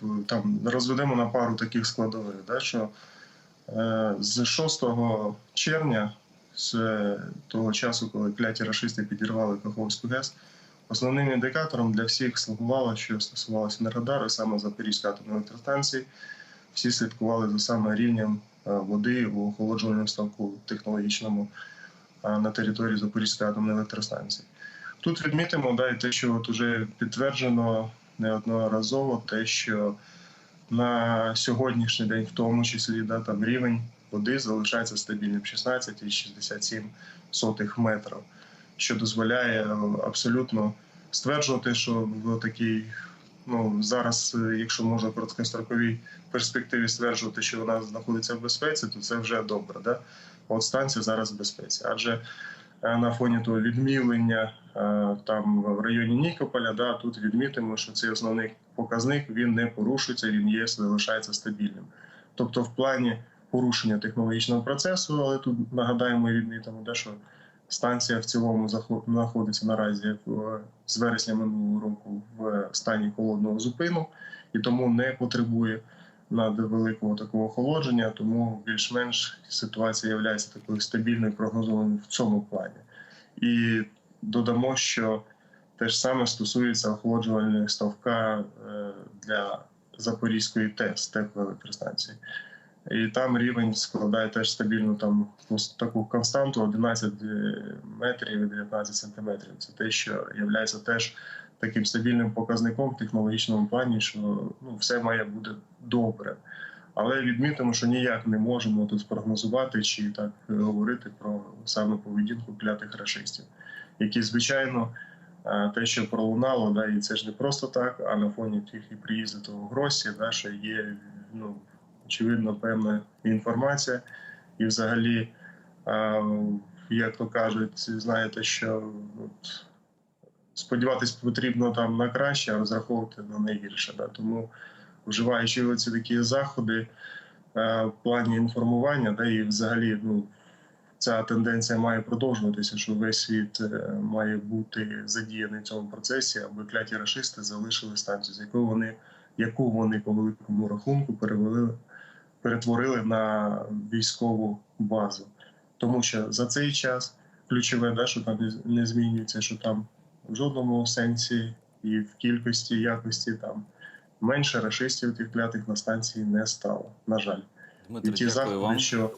в- там розведемо на пару таких складових, да, що е, з 6 червня, з е, того часу, коли кляті рашисти підірвали Каховську ГЕС, основним індикатором для всіх слугувало, що стосувалося Енергодару, саме Запорізької атомної електростанції, всі слідкували за саме рівнем е, води у охолоджувальному ставку технологічному е, на території Запорізької атомної електростанції. Тут відмітимо да, і те, що от уже підтверджено неодноразово, те, що на сьогоднішній день, в тому числі, да, там рівень води залишається стабільним 16,67 метрів, що дозволяє е, абсолютно стверджувати, що в такій, ну зараз, е, якщо можна в короткостроковій перспективі стверджувати, що вона знаходиться в безпеці, то це вже добре. Да? От станція зараз в безпеці. Адже на фоні того відмілення е, там в районі Нікополя, да, тут відмітимо, що цей основний показник він не порушується, він є, залишається стабільним. Тобто, в плані порушення технологічного процесу, але тут нагадаємо і відмітимо, де що станція в цілому знаходиться наразі в з вересня минулого року в стані холодного зупину і тому не потребує надвеликого такого охолодження, тому більш-менш ситуація є такою стабільною прогнозованою в цьому плані. І додамо, що те ж саме стосується охолоджувального ставка е, для Запорізької ТЕС теплоелектростанції. І там рівень складає теж стабільну там таку константу 11 метрів і 19 сантиметрів. Це те, що є теж таким стабільним показником в технологічному плані, що ну, все має бути добре. Але відмітимо, що ніяк не можемо тут спрогнозувати чи так е, говорити про саме поведінку клятих рашистів, які, звичайно, е, те, що пролунало, да, і це ж не просто так, а на фоні тих і приїзду того Гросі, да, що є ну, очевидно певна інформація, і взагалі, е, як то кажуть, знаєте, що от, сподіватись потрібно там на краще, а розраховувати на найгірше. Да? Тому вживаючи ці такі заходи е, в плані інформування, да, і взагалі ну, ця тенденція має продовжуватися, що весь світ е, має бути задіяний в цьому процесі, аби кляті рашисти залишили станцію, з якою вони, яку вони по великому рахунку перевели, перетворили на військову базу. Тому що за цей час ключове, да, що там не змінюється, що там в жодному сенсі і в кількості, і якості там менше рашистів тих клятих на станції не стало. На жаль, і ті заходи, вам. що